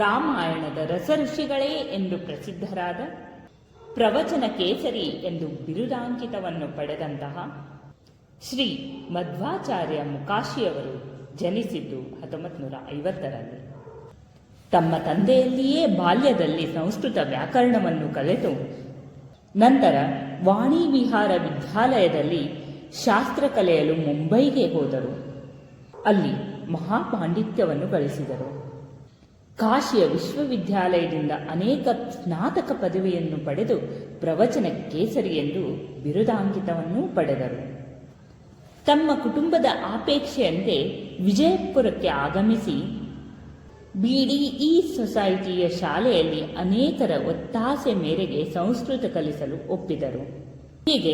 ಸಪ್ತರ್ಷಿಗಳೇ ಎಂದು ಪ್ರಸಿದ್ಧರಾದ ಪ್ರವಚನ ಕೇಸರಿ ಎಂದು ಬಿರುದಾಂಕಿತವನ್ನು ಪಡೆದಂತಹ ಶ್ರೀ ಮಧ್ವಾಚಾರ್ಯ ಮುಕಾಶಿಯವರು ಜನಿಸಿದ್ದು ಹತ್ತೊಂಬತ್ತು ನೂರ ಐವತ್ತರಲ್ಲಿ. ತಮ್ಮ ತಂದೆಯಲ್ಲಿಯೇ ಬಾಲ್ಯದಲ್ಲಿ ಸಂಸ್ಕೃತ ವ್ಯಾಕರಣವನ್ನು ಕಲಿತು, ನಂತರ ವಾಣಿ ವಿಹಾರ ವಿದ್ಯಾಲಯದಲ್ಲಿ ಶಾಸ್ತ್ರ ಕಲೆಯಲು ಮುಂಬೈಗೆ ಹೋದರು. ಅಲ್ಲಿ ಮಹಾಪಾಂಡಿತ್ಯವನ್ನು ಗಳಿಸಿದರು. ಕಾಶಿಯ ವಿಶ್ವವಿದ್ಯಾಲಯದಿಂದ ಅನೇಕ ಸ್ನಾತಕ ಪದವಿಯನ್ನು ಪಡೆದು ಪ್ರವಚನ ಕೇಸರಿ ಎಂದು ಬಿರುದಾಂಕಿತವನ್ನೂ ಪಡೆದರು. ತಮ್ಮ ಕುಟುಂಬದ ಆಪೇಕ್ಷೆಯಂತೆ ವಿಜಯಪುರಕ್ಕೆ ಆಗಮಿಸಿ ಬಿಡಿಇ ಸೊಸೈಟಿಯ ಶಾಲೆಯಲ್ಲಿ ಅನೇಕರ ಒತ್ತಾಸೆ ಮೇರೆಗೆ ಸಂಸ್ಕೃತ ಕಲಿಸಲು ಒಪ್ಪಿದರು. ಹೀಗೆ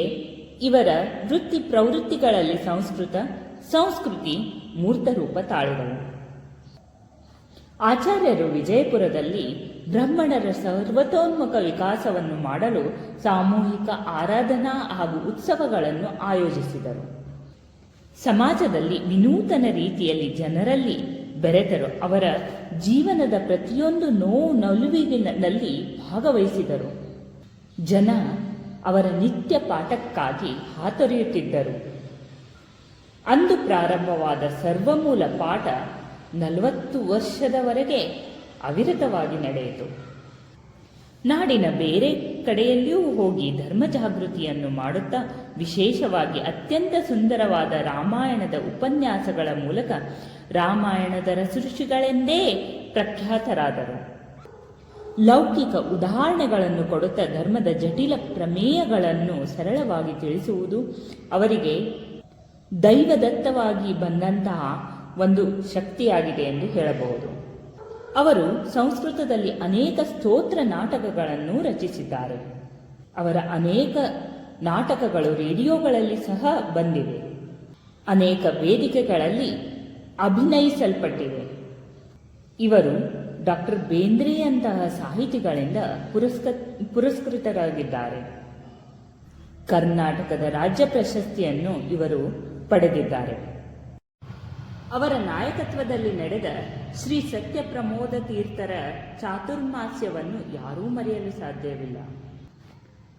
ಇವರ ವೃತ್ತಿ ಪ್ರವೃತ್ತಿಗಳಲ್ಲಿ ಸಂಸ್ಕೃತ, ಸಂಸ್ಕೃತಿ ಮೂರ್ತರೂಪ ತಾಳಿದವು. ಆಚಾರ್ಯರು ವಿಜಯಪುರದಲ್ಲಿ ಬ್ರಾಹ್ಮಣರ ಸರ್ವತೋನ್ಮುಖ ವಿಕಾಸವನ್ನು ಮಾಡಲು ಸಾಮೂಹಿಕ ಆರಾಧನಾ ಹಾಗೂ ಉತ್ಸವಗಳನ್ನು ಆಯೋಜಿಸಿದರು. ಸಮಾಜದಲ್ಲಿ ವಿನೂತನ ರೀತಿಯಲ್ಲಿ ಜನರಲ್ಲಿ ಬೆರೆತರು ಅವರ ಜೀವನದ ಪ್ರತಿಯೊಂದು ನೋವು ನಲುವಿನಲ್ಲಿ ಭಾಗವಹಿಸಿದರು. ಜನ ಅವರ ನಿತ್ಯ ಪಾಠಕ್ಕಾಗಿ ಹಾತೊರೆಯುತ್ತಿದ್ದರು. ಅಂದು ಪ್ರಾರಂಭವಾದ ಸರ್ವಮೂಲ ಪಾಠ ನಲವತ್ತು ವರ್ಷದವರೆಗೆ ಅವಿರತವಾಗಿ ನಡೆಯಿತು. ನಾಡಿನ ಬೇರೆ ಕಡೆಯಲ್ಲಿಯೂ ಹೋಗಿ ಧರ್ಮ ಜಾಗೃತಿಯನ್ನು ಮಾಡುತ್ತಾ ವಿಶೇಷವಾಗಿ ಅತ್ಯಂತ ಸುಂದರವಾದ ರಾಮಾಯಣದ ಉಪನ್ಯಾಸಗಳ ಮೂಲಕ ರಾಮಾಯಣದ ರಸೃಷಿಗಳೆಂದೇ ಪ್ರಖ್ಯಾತರಾದರು. ಲೌಕಿಕ ಉದಾಹರಣೆಗಳನ್ನು ಕೊಡುತ್ತಾ ಧರ್ಮದ ಜಟಿಲ ಪ್ರಮೇಯಗಳನ್ನು ಸರಳವಾಗಿ ತಿಳಿಸುವುದು ಅವರಿಗೆ ದೈವದತ್ತವಾಗಿ ಬಂದಂತಹ ಒಂದು ಶಕ್ತಿಯಾಗಿದೆ ಎಂದು ಹೇಳಬಹುದು. ಅವರು ಸಂಸ್ಕೃತದಲ್ಲಿ ಅನೇಕ ಸ್ತೋತ್ರ ನಾಟಕಗಳನ್ನು ರಚಿಸಿದ್ದಾರೆ. ಅವರ ಅನೇಕ ನಾಟಕಗಳು ರೇಡಿಯೋಗಳಲ್ಲಿ ಸಹ ಬಂದಿವೆ. ಅನೇಕ ವೇದಿಕೆಗಳಲ್ಲಿ ಅಭಿನಯಿಸಲ್ಪಟ್ಟಿವೆ. ಇವರು ಡಾಕ್ಟರ್ ಬೇಂದ್ರೆಯಂತಹ ಸಾಹಿತಿಗಳಿಂದ ಪುರಸ್ಕ, ಪುರಸ್ಕೃತರಾಗಿದ್ದಾರೆ. ಕರ್ನಾಟಕದ ರಾಜ್ಯ ಪ್ರಶಸ್ತಿಯನ್ನು ಇವರು ಪಡೆದಿದ್ದಾರೆ. ಅವರ ನಾಯಕತ್ವದಲ್ಲಿ ನಡೆದ ಶ್ರೀ ಸತ್ಯ ಪ್ರಮೋದ ತೀರ್ಥರ ಚಾತುರ್ಮಾಸ್ಯವನ್ನು ಯಾರೂ ಮರೆಯಲು ಸಾಧ್ಯವಿಲ್ಲ.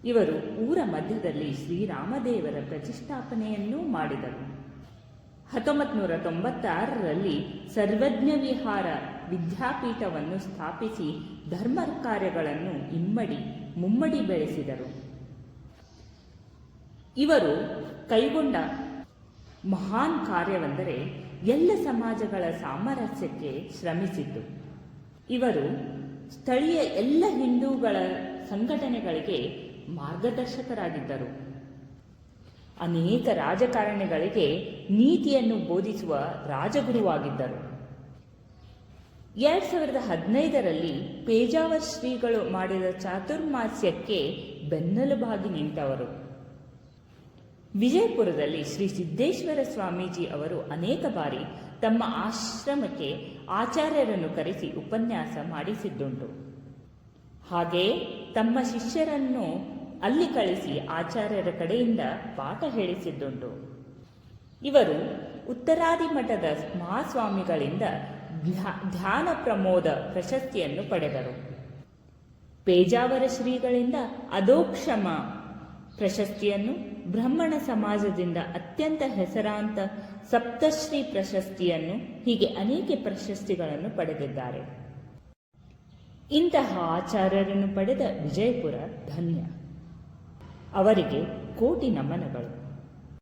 ಇವರು ಊರ ಮಧ್ಯದಲ್ಲಿ ಶ್ರೀರಾಮದೇವರ ಪ್ರತಿಷ್ಠಾಪನೆಯನ್ನೂ ಮಾಡಿದರು. ಹತ್ತೊಂಬತ್ತು ನೂರ ತೊಂಬತ್ತಾರರಲ್ಲಿ ಸರ್ವಜ್ಞ ವಿಹಾರ ವಿದ್ಯಾಪೀಠವನ್ನು ಸ್ಥಾಪಿಸಿ ಧರ್ಮ ಕಾರ್ಯಗಳನ್ನು ಇಮ್ಮಡಿ ಮುಮ್ಮಡಿ ಬೆಳೆಸಿದರು. ಇವರು ಕೈಗೊಂಡ ಮಹಾನ್ ಕಾರ್ಯವೆಂದರೆ ಎಲ್ಲ ಸಮಾಜಗಳ ಸಾಮರಸ್ಯಕ್ಕೆ ಶ್ರಮಿಸಿದ್ದು. ಇವರು ಸ್ಥಳೀಯ ಎಲ್ಲ ಹಿಂದೂಗಳ ಸಂಘಟನೆಗಳಿಗೆ ಮಾರ್ಗದರ್ಶಕರಾಗಿದ್ದರು. ಅನೇಕ ರಾಜಕಾರಣಿಗಳಿಗೆ ನೀತಿಯನ್ನು ಬೋಧಿಸುವ ರಾಜಗುರುವಾಗಿದ್ದರು. ಎರಡ್ ಸಾವಿರದ ಹದಿನೈದರಲ್ಲಿ ಪೇಜಾವರ್ ಶ್ರೀಗಳು ಮಾಡಿದ ಚಾತುರ್ಮಾಸ್ಯಕ್ಕೆ ಬೆನ್ನೆಲುಬಾಗಿ ನಿಂತವರು. ವಿಜಯಪುರದಲ್ಲಿ ಶ್ರೀ ಸಿದ್ದೇಶ್ವರ ಸ್ವಾಮೀಜಿ ಅವರು ಅನೇಕ ಬಾರಿ ತಮ್ಮ ಆಶ್ರಮಕ್ಕೆ ಆಚಾರ್ಯರನ್ನು ಕರೆಸಿ ಉಪನ್ಯಾಸ ಮಾಡಿಸಿದ್ದುಂಟು. ಹಾಗೆಯೇ ತಮ್ಮ ಶಿಷ್ಯರನ್ನು ಅಲ್ಲಿ ಕಳಿಸಿ ಆಚಾರ್ಯರ ಕಡೆಯಿಂದ ಪಾಠ ಹೇಳಿಸಿದ್ದುಂಟು. ಇವರು ಉತ್ತರಾದಿ ಮಠದ ಮಹಾಸ್ವಾಮಿಗಳಿಂದ ಧ್ಯ- ಧ್ಯಾನ ಪ್ರಮೋದ ಪ್ರಶಸ್ತಿಯನ್ನು ಪಡೆದರು. ಪೇಜಾವರ ಶ್ರೀಗಳಿಂದ ಅದೋಕ್ಷಮ ಪ್ರಶಸ್ತಿಯನ್ನು ಬ್ರಾಹ್ಮಣ ಸಮಾಜದಿಂದ ಅತ್ಯಂತ ಹೆಸರಾಂತ ಸಪ್ತಶ್ರೀ ಪ್ರಶಸ್ತಿಯನ್ನು ಹೀಗೆ ಅನೇಕ ಪ್ರಶಸ್ತಿಗಳನ್ನು ಪಡೆದಿದ್ದಾರೆ. ಇಂತಹ ಆಚಾರ್ಯರನ್ನು ಪಡೆದ ವಿಜಯಪುರ ಧನ್ಯ. ಅವರಿಗೆ ಕೋಟಿ ನಮನಗಳು.